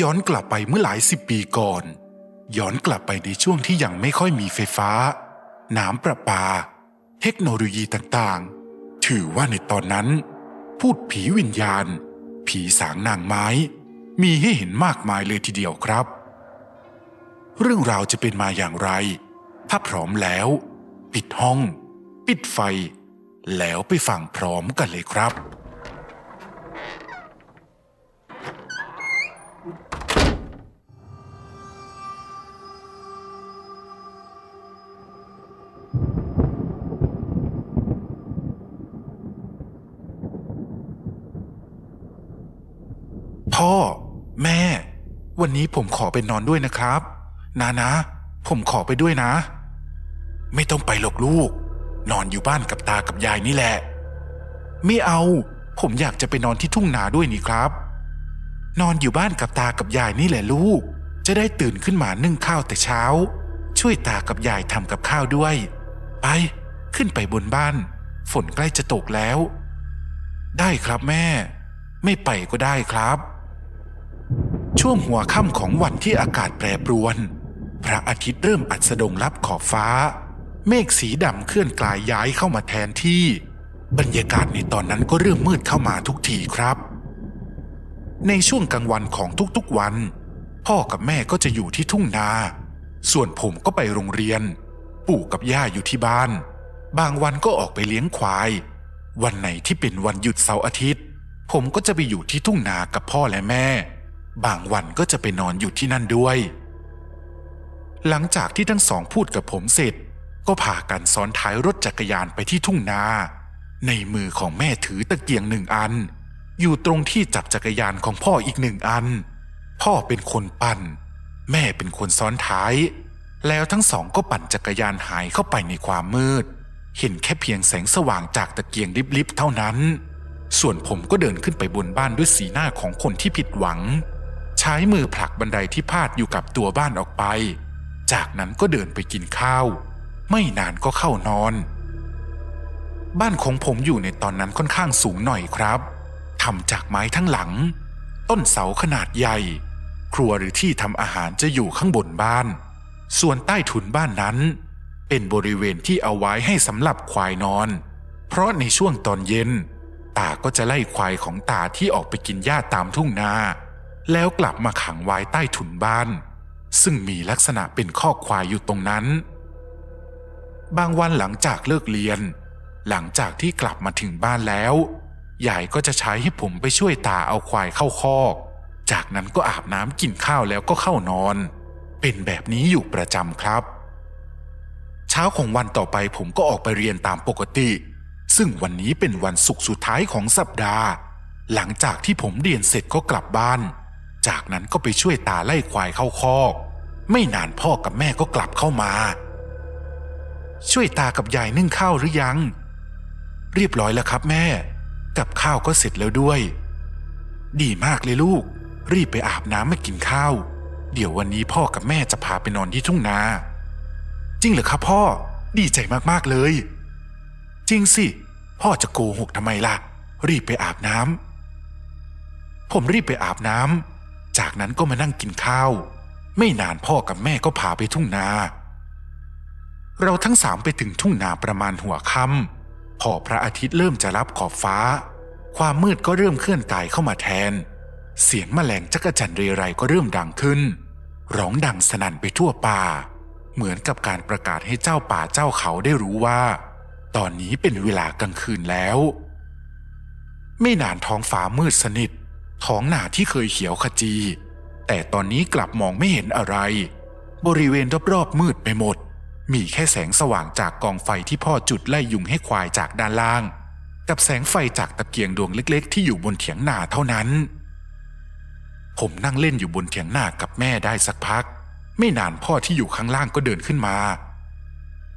ย้อนกลับไปเมื่อหลายสิบปีก่อน ย้อนกลับไปในช่วงที่ยังไม่ค่อยมีไฟฟ้า น้ำประปา เทคโนโลยีต่างๆ ถือว่าในตอนนั้น พูดผีวิญญาณ ผีสางนางไม้ มีให้เห็นมากมายเลยทีเดียวครับ เรื่องราวจะเป็นมาอย่างไร ถ้าพร้อมแล้ว ปิดห้อง ปิดไฟ แล้วไปฟังพร้อมกันเลยครับ วันนี้ผมขอไปนอนด้วยนะครับ นานะ ผมขอไปด้วยนะ ไม่ต้องไปหรอกลูก นอนอยู่บ้านกับตากับยายนี่แหละ ไม่เอา ผมอยากจะไปนอนที่ทุ่งนาด้วยนี่ครับ นอนอยู่บ้านกับตากับยายนี่แหละลูก จะได้ตื่นขึ้นมานึ่งข้าวแต่เช้า ช่วยตากับยายทำกับข้าวด้วย ไป ขึ้นไปบนบ้าน ฝนใกล้จะตกแล้ว ได้ครับแม่ ไม่ไปก็ได้ครับ ช่วงหัวค่ำของวันที่อากาศแปรปรวน พระอาทิตย์เริ่มอัสดงลับขอบฟ้า เมฆสีดำเคลื่อนกลายย้ายเข้ามาแทนที่ บรรยากาศในตอนนั้นก็เริ่มมืดเข้ามาทุกทีครับ ในช่วงกลางวันของทุกๆวัน พ่อกับแม่ก็จะอยู่ที่ทุ่งนา ส่วนผมก็ไปโรงเรียน ปู่กับย่าอยู่ที่บ้าน บางวันก็ออกไปเลี้ยงควาย วันไหนที่เป็นวันหยุดเสาร์อาทิตย์ ผมก็จะไปอยู่ที่ทุ่งนากับพ่อและแม่ บางวันก็จะไปนอนอยู่ที่นั่นด้วย หลังจากที่ทั้งสองพูดกับผมเสร็จ ก็พากันซ้อนท้ายรถจักรยานไปที่ทุ่งนา ในมือของแม่ถือตะเกียงหนึ่งอัน อยู่ตรงที่จับจักรยานของพ่ออีกหนึ่งอัน พ่อเป็นคนปั่น แม่เป็นคนซ้อนท้าย แล้วทั้งสองก็ปั่นจักรยานหายเข้าไปในความมืด เห็นแค่เพียงแสงสว่างจากตะเกียงลิบๆเท่านั้นส่วนผมก็เดินขึ้นไปบนบ้านด้วยสีหน้าของคนที่ผิดหวัง ใช้มือผลักบันไดที่พาดอยู่กับตัวบ้านออกไป จากนั้นก็เดินไปกินข้าว ไม่นานก็เข้านอน บ้านของผมอยู่ในตอนนั้นค่อนข้างสูงหน่อยครับทำจากไม้ทั้งหลัง ต้นเสาขนาดใหญ่ ครัวหรือที่ทำอาหารจะอยู่ข้างบนบ้าน ส่วนใต้ถุนบ้านนั้น เป็นบริเวณที่เอาไว้ให้สำหรับควายนอน เพราะในช่วงตอนเย็น ตาก็จะไล่ควายของตาที่ออกไปกินหญ้าตามทุ่งนา แล้วกลับมาขังไว้ใต้ถุนบ้าน ซึ่งมีลักษณะเป็นข้อควายอยู่ตรงนั้น บางวันหลังจากเลิกเรียน หลังจากที่กลับมาถึงบ้านแล้วยายก็จะใช้ให้ผมไปช่วยตาเอาควายเข้าคอก จากนั้นก็อาบน้ำกินข้าวแล้วก็เข้านอน เป็นแบบนี้อยู่ประจำครับ เช้าของวันต่อไปผมก็ออกไปเรียนตามปกติ ซึ่งวันนี้เป็นวันศุกร์สุดท้ายของสัปดาห์ หลังจากที่ผมเรียนเสร็จก็กลับบ้าน จากนั้นก็ไปช่วยตาไล่ควายเข้าคอก ไม่นานพ่อกับแม่ก็กลับเข้ามา ช่วยตากับยายนึ่งข้าวหรือยัง เรียบร้อยแล้วครับแม่ กับข้าวก็เสร็จแล้วด้วย ดีมากเลยลูก รีบไปอาบน้ำมากินข้าว เดี๋ยววันนี้พ่อกับแม่จะพาไปนอนที่ทุ่งนา จริงเหรอครับพ่อ ดีใจมากๆเลย จริงสิ พ่อจะโกหกทำไมล่ะ รีบไปอาบน้ำผมรีบไปอาบน้ำ จากนั้นก็มานั่งกินข้าว ไม่นานพ่อกับแม่ก็พาไปทุ่งนา เราทั้งสามไปถึงทุ่งนาประมาณหัวค่ำพอพระอาทิตย์เริ่มจะรับขอบฟ้า ความมืดก็เริ่มเคลื่อนกายเข้ามาแทน เสียงแมลงจักจั่นเรไรก็เริ่มดังขึ้น ร้องดังสนั่นไปทั่วป่า เหมือนกับการประกาศให้เจ้าป่าเจ้าเขาได้รู้ว่า ตอนนี้เป็นเวลากลางคืนแล้ว ไม่นานท้องฟ้ามืดสนิท ท้องหนาที่เคยเขียวขจี แต่ตอนนี้กลับมองไม่เห็นอะไร บริเวณรอบๆมืดไปหมด มีแค่แสงสว่างจากกองไฟที่พ่อจุดไล่ยุงให้ควายจากด้านล่าง กับแสงไฟจากตะเกียงดวงเล็ก ๆ ที่อยู่บนเถียงนาเท่านั้น ผมนั่งเล่นอยู่บนเถียงนากับแม่ได้สักพัก ไม่นานพ่อที่อยู่ข้างล่างก็เดินขึ้นมา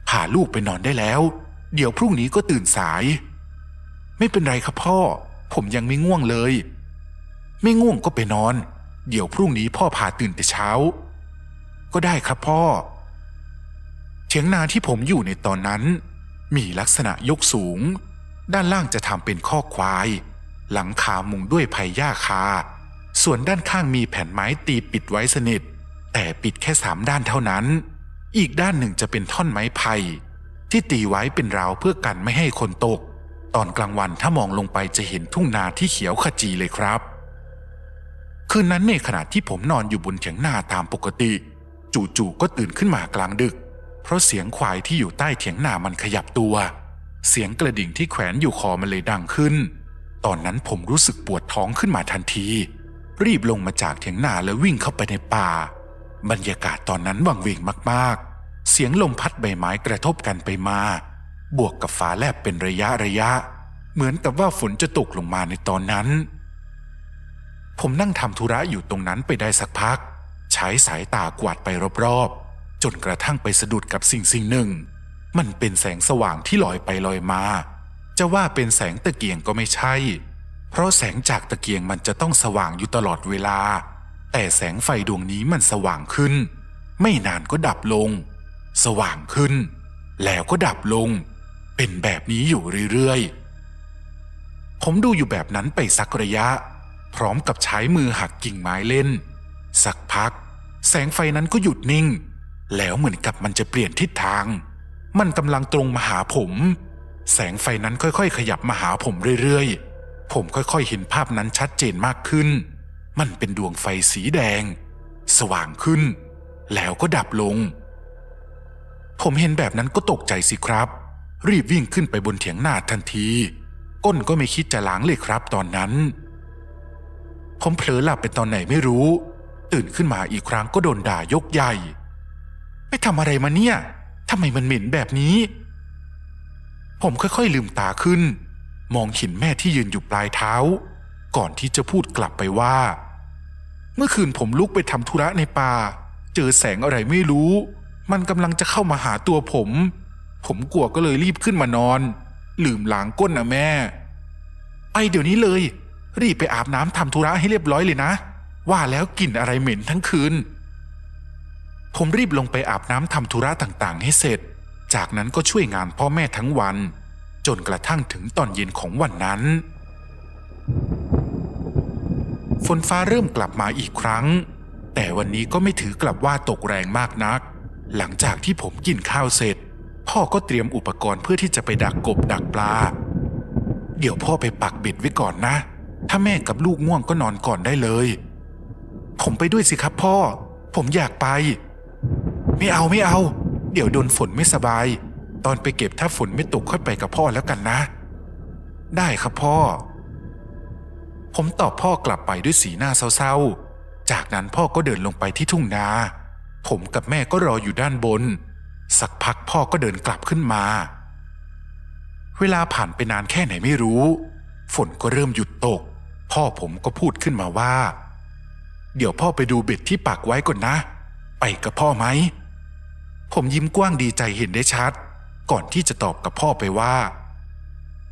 พาลูกไปนอนได้แล้ว เดี๋ยวพรุ่งนี้ก็ตื่นสาย ไม่เป็นไรครับพ่อ ผมยังไม่ง่วงเลย ไม่ง่วงก็ไปนอน เดี๋ยวพรุ่งนี้พ่อพาตื่นแต่เช้า ก็ได้ครับพ่อ เถียงนาที่ผมอยู่ในตอนนั้น มีลักษณะยกสูง ด้านล่างจะทำเป็นข้อควาย หลังคามุงด้วยไผ่หญ้าคา ส่วนด้านข้างมีแผ่นไม้ตีปิดไว้สนิท แต่ปิดแค่สามด้านเท่านั้น อีกด้านหนึ่งจะเป็นท่อนไม้ไผ่ที่ตีไว้เป็นราวเพื่อกันไม่ให้คนตก ตอนกลางวันถ้ามองลงไปจะเห็นทุ่งนาที่เขียวขจีเลยครับ คืนนั้นในขณะที่ผมนอนอยู่บนเถียงนาตามปกติ จู่ๆก็ตื่นขึ้นมากลางดึก เพราะเสียงควายที่อยู่ใต้เถียงนามันขยับตัว เสียงกระดิ่งที่แขวนอยู่คอมันเลยดังขึ้น ตอนนั้นผมรู้สึกปวดท้องขึ้นมาทันที รีบลงมาจากเถียงนาแล้ววิ่งเข้าไปในป่า บรรยากาศตอนนั้นวังเวงมากๆ เสียงลมพัดใบไม้กระทบกันไปมา บวกกับฟ้าแลบเป็นระยะระยะ เหมือนกับว่าฝนจะตกลงมาในตอนนั้น ผมนั่งทำธุระอยู่ตรงนั้นไปได้สักพัก ใช้สายตากวาดไปรอบๆ จนกระทั่งไปสะดุดกับสิ่งสิ่งหนึ่ง มันเป็นแสงสว่างที่ลอยไปลอยมา จะว่าเป็นแสงตะเกียงก็ไม่ใช่ เพราะแสงจากตะเกียงมันจะต้องสว่างอยู่ตลอดเวลา แต่แสงไฟดวงนี้มันสว่างขึ้น ไม่นานก็ดับลง สว่างขึ้น แล้วก็ดับลง เป็นแบบนี้อยู่เรื่อยๆ ผมดูอยู่แบบนั้นไปสักระยะ พร้อมกับใช้มือหักกิ่งไม้เล่น สักพัก แสงไฟนั้นก็หยุดนิ่ง แล้วเหมือนกับมันจะเปลี่ยนทิศทาง มันกำลังตรงมาหาผม แสงไฟนั้นค่อยๆ ขยับมาหาผมเรื่อยๆ ผมค่อยๆ เห็นภาพนั้นชัดเจนมากขึ้น มันเป็นดวงไฟสีแดง สว่างขึ้น แล้วก็ดับลง ผมเห็นแบบนั้นก็ตกใจสิครับ รีบวิ่งขึ้นไปบนเถียงนาทันที ก้นก็ไม่คิดจะล้างเลยครับตอนนั้น ผมเผลอหลับไปตอนไหนไม่รู้ ตื่นขึ้นมาอีกครั้งก็โดนด่ายกใหญ่ ไปทำอะไรมาเนี่ยทำไมมันเหม็นแบบนี้ ผมค่อยๆลืมตาขึ้น มองเห็นแม่ที่ยืนอยู่ปลายเท้า ก่อนที่จะพูดกลับไปว่า เมื่อคืนผมลุกไปทำธุระในป่า เจอแสงอะไรไม่รู้ มันกำลังจะเข้ามาหาตัวผม ผมกลัวก็เลยรีบขึ้นมานอน ลืมล้างก้นนะแม่ ไปเดี๋ยวนี้เลย รีบไปอาบน้ำทำธุระให้เรียบร้อยเลยนะ ว่าแล้วกลิ่นอะไรเหม็นทั้งคืน ผมรีบลงไปอาบน้ำทำธุระต่างๆ ให้เสร็จ จากนั้นก็ช่วยงานพ่อแม่ทั้งวัน จนกระทั่งถึงตอนเย็นของวันนั้น ฝนฟ้าเริ่มกลับมาอีกครั้ง แต่วันนี้ก็ไม่ถือกลับว่าตกแรงมากนัก หลังจากที่ผมกินข้าวเสร็จ พ่อก็เตรียมอุปกรณ์เพื่อที่จะไปดักกบดักปลา เดี๋ยวพ่อไปปักเบ็ดไว้ก่อนนะ ถ้าแม่กับลูกง่วงก็นอนก่อนได้เลย ผมไปด้วยสิครับพ่อ ผมอยากไป ไม่เอาไม่เอา เดี๋ยวโดนฝนไม่สบาย ตอนไปเก็บถ้าฝนไม่ตกค่อยไปกับพ่อแล้วกันนะ ได้ครับพ่อ ผมตอบพ่อกลับไปด้วยสีหน้าเศร้าๆ จากนั้นพ่อก็เดินลงไปที่ทุ่งนา ผมกับแม่ก็รออยู่ด้านบน สักพักพ่อก็เดินกลับขึ้นมา เวลาผ่านไปนานแค่ไหนไม่รู้ ฝนก็เริ่มหยุดตก พ่อผมก็พูดขึ้นมาว่า เดี๋ยวพ่อไปดูเบ็ดที่ปักไว้ก่อนนะ ไปกับพ่อไหม ผมยิ้มกว้างดีใจเห็นได้ชัด ก่อนที่จะตอบกับพ่อไปว่า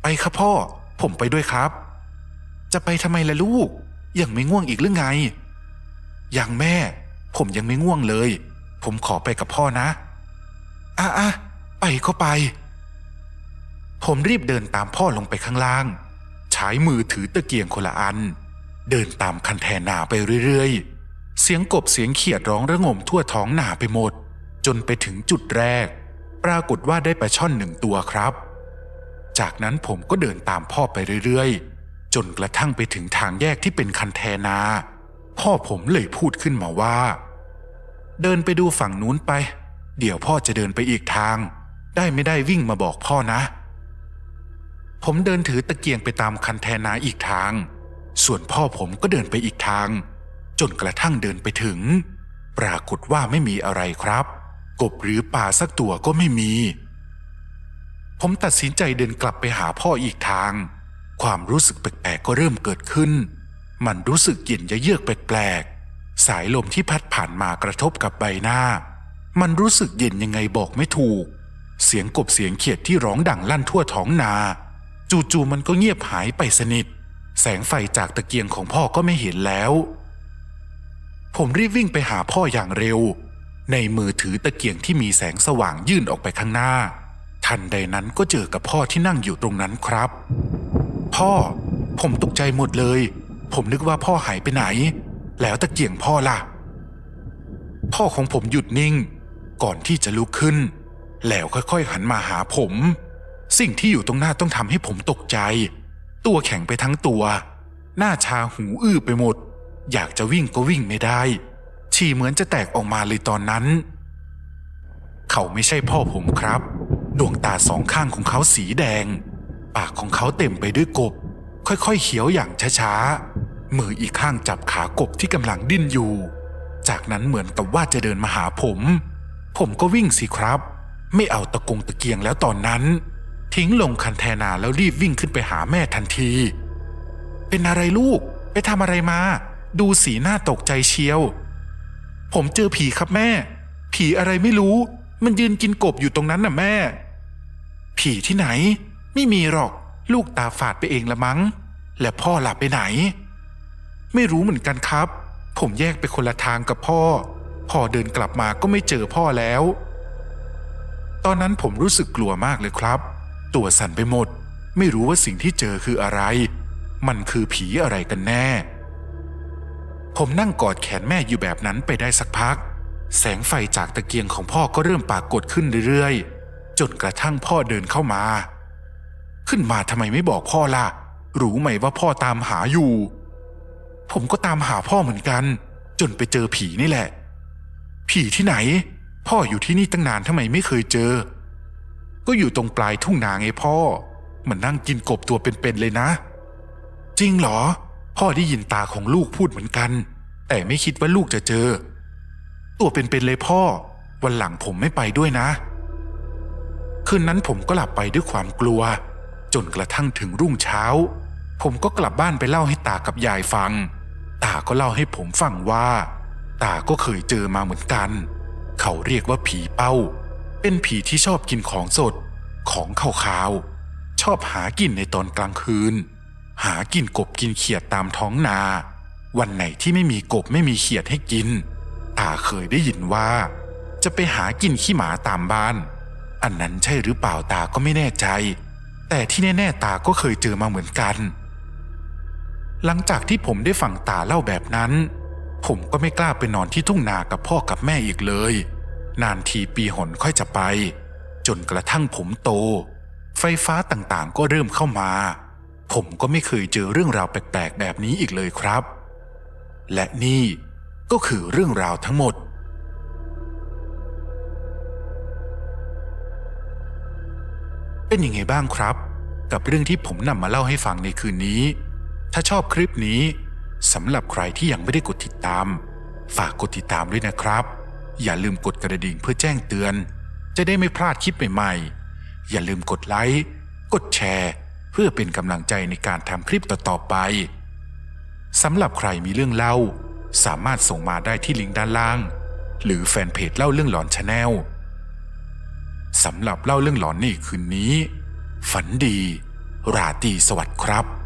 ไปครับพ่อ ผมไปด้วยครับ จะไปทำไมล่ะลูก ยังไม่ง่วงอีกหรือไง ยังแม่ ผมยังไม่ง่วงเลย ผมขอไปกับพ่อนะอะอะไปก็ไป ผมรีบเดินตามพ่อลงไปข้างล่าง ช้มือถือตะเกียงคนละอัน เดินตามคันแทนาไปเรื่อยๆ เสียงกบเสียงเขียดร้องระงมทั่วท้องนาไปหมด จนไปถึงจุดแรก ปรากฏว่าได้ปลาช่อนหนึ่งตัวครับ จากนั้นผมก็เดินตามพ่อไปเรื่อยๆ จนกระทั่งไปถึงทางแยกที่เป็นคันแทนา พ่อผมเลยพูดขึ้นมาว่า เดินไปดูฝั่งนู้นไป เดี๋ยวพ่อจะเดินไปอีกทาง ได้ไม่ได้วิ่งมาบอกพ่อนะ ผมเดินถือตะเกียงไปตามคันแทนาอีกทาง ส่วนพ่อผมก็เดินไปอีกทาง จนกระทั่งเดินไปถึง ปรากฏว่าไม่มีอะไรครับ กบหรือปลาสักตัวก็ไม่มี ผมตัดสินใจเดินกลับไปหาพ่ออีกทาง ความรู้สึกแปลกๆก็เริ่มเกิดขึ้น มันรู้สึกเย็นยะเยือกแปลกๆ สายลมที่พัดผ่านมากระทบกับใบหน้า มันรู้สึกเย็นยังไงบอกไม่ถูก เสียงกบเสียงเขียดที่ร้องดังลั่นทั่วท้องนา จู่ๆมันก็เงียบหายไปสนิท แสงไฟจากตะเกียงของพ่อก็ไม่เห็นแล้ว ผมรีบวิ่งไปหาพ่ออย่างเร็ว ในมือถือตะเกียงที่มีแสงสว่างยื่นออกไปข้างหน้า ทันใดนั้นก็เจอกับพ่อที่นั่งอยู่ตรงนั้นครับ พ่อ ผมตกใจหมดเลย ผมนึกว่าพ่อหายไปไหน แล้วตะเกียงพ่อล่ะ พ่อของผมหยุดนิ่ง ก่อนที่จะลุกขึ้น แล้วค่อยๆหันมาหาผม สิ่งที่อยู่ตรงหน้าต้องทำให้ผมตกใจ ตัวแข็งไปทั้งตัว หน้าชาหูอื้อไปหมด อยากจะวิ่งก็วิ่งไม่ได้ ฉี่เหมือนจะแตกออกมาเลยตอนนั้น เขาไม่ใช่พ่อผมครับ ดวงตาสองข้างของเขาสีแดง ปากของเขาเต็มไปด้วยกบ ค่อยๆเขียวอย่างช้าๆ มืออีกข้างจับขากบที่กำลังดิ้นอยู่ จากนั้นเหมือนกับว่าจะเดินมาหาผม ผมก็วิ่งสิครับ ไม่เอาตะกงตะเกียงแล้วตอนนั้น ทิ้งลงคันแทนาแล้วรีบวิ่งขึ้นไปหาแม่ทันที เป็นอะไรลูก ไปทำอะไรมา ดูสีหน้าตกใจเชียว ผมเจอผีครับแม่ ผีอะไรไม่รู้ มันยืนกินกบอยู่ตรงนั้นน่ะแม่ ผีที่ไหน ไม่มีหรอก ลูกตาฝาดไปเองละมั้ง และพ่อหลับไปไหน ไม่รู้เหมือนกันครับ ผมแยกไปคนละทางกับพ่อ พอเดินกลับมาก็ไม่เจอพ่อแล้ว ตอนนั้นผมรู้สึกกลัวมากเลยครับ ตัวสั่นไปหมด ไม่รู้ว่าสิ่งที่เจอคืออะไร มันคือผีอะไรกันแน่ ผมนั่งกอดแขนแม่อยู่แบบนั้นไปได้สักพัก แสงไฟจากตะเกียงของพ่อก็เริ่มปรากฏขึ้นเรื่อยๆ จนกระทั่งพ่อเดินเข้ามา ขึ้นมาทำไมไม่บอกพ่อล่ะ รู้ไหมว่าพ่อตามหาอยู่ ผมก็ตามหาพ่อเหมือนกัน จนไปเจอผีนี่แหละ ผีที่ไหน พ่ออยู่ที่นี่ตั้งนานทำไมไม่เคยเจอ ก็อยู่ตรงปลายทุ่งนาไงพ่อ มันนั่งกินกบตัวเป็นๆเลยนะ จริงเหรอ พ่อได้ยินตาของลูกพูดเหมือนกัน แต่ไม่คิดว่าลูกจะเจอ ตัวเป็นๆเลยพ่อ วันหลังผมไม่ไปด้วยนะ คืนนั้นผมก็หลับไปด้วยความกลัว จนกระทั่งถึงรุ่งเช้า ผมก็กลับบ้านไปเล่าให้ตากับยายฟัง ตาก็เล่าให้ผมฟังว่า ตาก็เคยเจอมาเหมือนกัน เขาเรียกว่าผีเป้า เป็นผีที่ชอบกินของสด ของขาวๆชอบหากินในตอนกลางคืน หากินกบกินเขียดตามท้องนา วันไหนที่ไม่มีกบไม่มีเขียดให้กินตาเคยได้ยินว่า จะไปหากินขี้หมาตามบ้าน อันนั้นใช่หรือเปล่าตาก็ไม่แน่ใจ แต่ที่แน่ๆตาก็เคยเจอมาเหมือนกัน หลังจากที่ผมได้ฟังตาเล่าแบบนั้น ผมก็ไม่กล้าไปนอนที่ทุ่งนากับพ่อกับแม่อีกเลย นานทีปีหนค่อยจะไป จนกระทั่งผมโต ไฟฟ้าต่างๆ ก็เริ่มเข้ามา ผมก็ไม่เคยเจอเรื่องราวแปลกๆ แบบนี้อีกเลยครับ และนี่ก็คือเรื่องราวทั้งหมด เป็นยังไงบ้างครับ กับเรื่องที่ผมนำมาเล่าให้ฟังในคืนนี้ ถ้าชอบคลิปนี้สำหรับใครที่ยังไม่ได้กดติดตาม ฝากกดติดตามด้วยนะครับ อย่าลืมกดกระดิ่งเพื่อแจ้งเตือน จะได้ไม่พลาดคลิปใหม่ๆ อย่าลืมกดไลค์กดแชร์ เพื่อเป็นกำลังใจในการทำคลิปต่อๆไปสำหรับใครมีเรื่องเล่า สามารถส่งมาได้ที่ลิงก์ด้านล่าง หรือแฟนเพจเล่าเรื่องหลอนชาแนลสำหรับเล่าเรื่องหลอนในคืนนี้ ฝันดี ราตรีสวัสดิ์ครับ